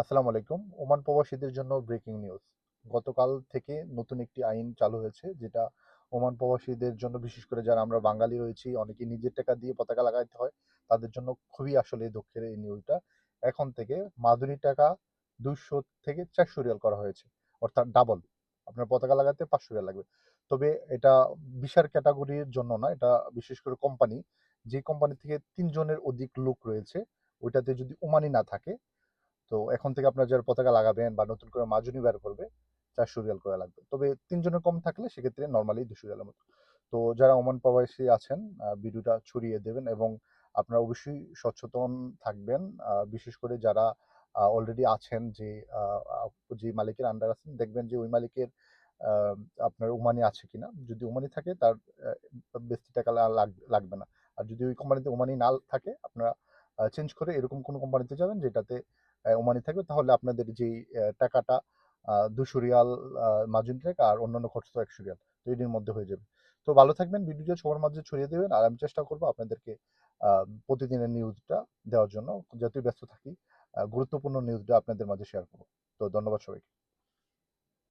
আসসালামু আলাইকুম। ওমান প্রবাসীদের জন্য ব্রেকিং নিউজ গতকাল থেকে নতুন একটি আইন চালু হয়েছে, যেটা ওমান প্রবাসীদের জন্য, বিশেষ করে যারা আমরা বাঙালি রয়েছি অনেকে নিজের টাকা দিয়ে পতাকা লাগাইতে হয়, তাদের জন্য খুবই আসলে দুঃখের এই নিউজটা এখন থেকে মাদুরি টাকা দুইশো থেকে চারশো রিয়াল করা হয়েছে, অর্থাৎ ডাবল আপনার পতাকা লাগাতে পাঁচশো রিয়াল লাগবে। তবে এটা বিশার ক্যাটাগরির জন্য না, এটা বিশেষ করে কোম্পানি যে কোম্পানি থেকে তিনজনের অধিক লোক রয়েছে, ওইটাতে যদি ওমানি না থাকে তো এখন থেকে আপনার যারা পতাকা লাগাবেন বা নতুন করে মাজুনি বের করবে চারশো রিয়াল করে লাগবে। তবে তিনজনের কম থাকলে সেক্ষেত্রে নর্মালি দুশো রিয়ালের মতো। তো যারা ওমান প্রবাসী আছেন ভিডিওটা ছড়িয়ে দেবেন এবং আপনারা অবশ্যই সচেতন থাকবেন। বিশেষ করে যারা অলরেডি আছেন যে যে মালিকের আন্ডার আছেন, দেখবেন যে ওই মালিকের আপনার ওমানি আছে কিনা। যদি ওমানি থাকে, তার বেশি টাকা লাগ- লাগবে না। আর যদি ওই কোম্পানিতে ওমানি না থাকে, আপনারা চেঞ্জ করে এরকম কোনো কোম্পানিতে যাবেন, যেটাতে ওমানি থাকবে, তাহলে আপনাদের যে টাকাটা দুশো রিয়াল মার্জিন টাকা আর অন্যান্য খরচ তো একশো রিয়াল। তো মধ্যে হয়ে যাবে। তো ভালো থাকবেন, ভিডিওটা সবার মাঝে ছড়িয়ে দেবেন আর আমি চেষ্টা করব আপনাদেরকে প্রতিদিনের নিউজটা দেওয়ার জন্য। যতই ব্যস্ত থাকি গুরুত্বপূর্ণ নিউজটা আপনাদের মাঝে শেয়ার করব। তো ধন্যবাদ সবাইকে।